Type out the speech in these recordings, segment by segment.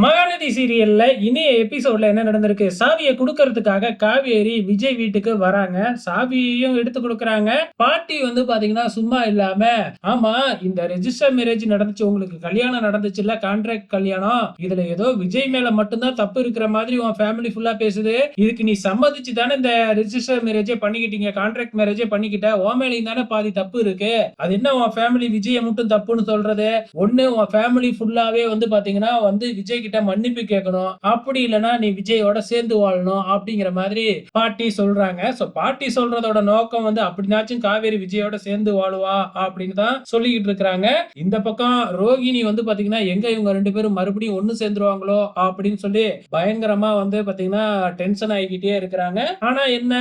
மகாநதி சீரியல்ல இனிய எபிசோட்ல என்ன நடந்திருக்கு? சாவியை கொடுக்கறதுக்காக காவேரி விஜய் வீட்டுக்கு வராங்க. சாவியையும் எடுத்து கொடுக்கறாங்க. பாட்டி வந்து பாத்தீங்கன்னா சும்மா இல்லாம ஆமா இந்த ரெஜிஸ்டர் மேரேஜ் நடந்துச்சு. உங்களுக்கு கல்யாணம் நடந்துச்சுல்ல கான்ட்ராக்ட் கல்யாணம். இதுல ஏதோ விஜய் மேல மட்டும்தான் தப்பு இருக்கிற மாதிரி உன் ஃபேமிலி ஃபுல்லா பேசுது. இதுக்கு நீ சம்மதிச்சு தானே இந்த ரெஜிஸ்டர் மேரேஜே பண்ணிக்கிட்டீங்க. கான்ட்ராக்ட் மேரேஜே பண்ணிக்கிட்ட. உன் மேலையும் தானே பாதி தப்பு இருக்கு. அது என்ன உன் ஃபேமிலி விஜய மட்டும் தப்புன்னு சொல்றது? ஒண்ணு உன் ஃபேமிலி ஃபுல்லாவே வந்து பாத்தீங்கன்னா வந்து விஜய் கிட்ட மன்னிப்பு கேட்கணும். அப்படி இல்லைன்னா நீ விஜயோட சேர்ந்து வாழணும் அப்படிங்கிற மாதிரி பாட்டி சொல்றாங்க. சோ பாட்டி சொல்றதோட நோக்கம் வந்து அப்படின்னாச்சும் காவேரி விஜயோட சேர்ந்து வாழுவா அப்படின்னு தான் சொல்லிக்கிட்டு இருக்கிறாங்க. இந்த பக்கம் ரோகிணி வந்து பாத்தீங்கன்னா எங்க இவங்க ரெண்டு பேரும் மறுபடியும் ஒண்ணு சேர்ந்துருவாங்களோ அப்படின்னு சொல்லி பயங்கரமா வந்து பாத்தீங்கன்னா டென்ஷன் ஆகிக்கிட்டே இருக்கிறாங்க. ஆனா என்ன?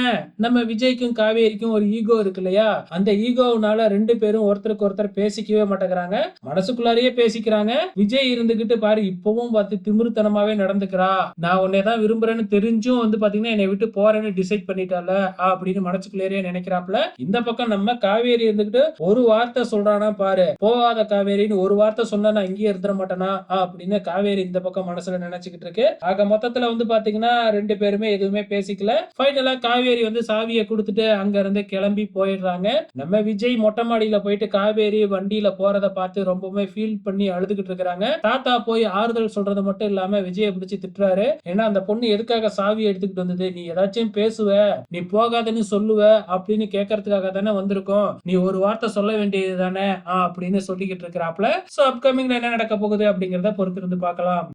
நம்ம விஜய்க்கும் காவேரிக்கும் ஒரு ஈகோ இருக்கு இல்லையா? அந்த ஈகோவுனால ரெண்டு பேரும் ஒருத்தருக்கு ஒருத்தர் பேசிக்கவே மாட்டேங்கிறாங்க. மனசுக்குள்ளாரையே பேசிக்கிறாங்க. விஜய் இருந்துகிட்டு பாரு இப்பவும் பார்த்து திமிருத்தனமாவே நடந்துக்கிறா. நான் உன்னே தான் விரும்புறேன்னு தெரிஞ்சும் வந்து பாத்தீங்கன்னா என்னை விட்டு போறேன்னு டிசைட் பண்ணிட்டால அப்படின்னு மனசுக்குள்ளேயே நினைக்கிறாப்ல இந்த பக்கம் நம்ம காவேரி இருந்துகிட்டு ஒரு வார்த்தை சொல்றானா பாரு. போகாத காவேரின்னு ஒரு வார்த்தை சொன்னா நான் இங்கேயே இருந்துட மாட்டேனா அப்படின்னு காவேரி இந்த பக்கம் மனசுல நினைச்சுக்கிட்டு இருக்கு. ஆக மொத்தத்துல வந்து பாத்தீங்கன்னா ரெண்டு பேருமே எதுவுமே பேசிக்கல. ஃபைனலா காவேரி வந்து சாவியை கொடுத்துட்டு அங்க இருந்து கிளம்பி போயிடுறாங்க. நம்ம விஜய் மொட்டை மாடியில போயிட்டு காவேரி வண்டியில போறத பார்த்து ரொம்பவுமே ஃபீல் பண்ணி அழுதுகிட்டு இருக்கிறாங்க. தாத்தா போய் ஆறுதல் சொல்றது மட்டும் இல்லாம விஜய பிடிச்சு திட்டுறாரு. ஏன்னா அந்த பொண்ணு எதுக்காக சாவி எடுத்துக்கிட்டு வந்தது? நீ ஏதாச்சும் பேசுவ நீ போகாதன்னு சொல்லுவ அப்படின்னு கேட்கறதுக்காக தானே வந்திருக்கோம். நீ ஒரு வார்த்தை சொல்ல வேண்டியது தானே அப்படின்னு சொல்லிக்கிட்டு இருக்கிறாப்ல சோ அப்கமிங்ல என்ன நடக்க போகுது அப்படிங்கறத பொறுத்திருந்து பார்க்கலாம்.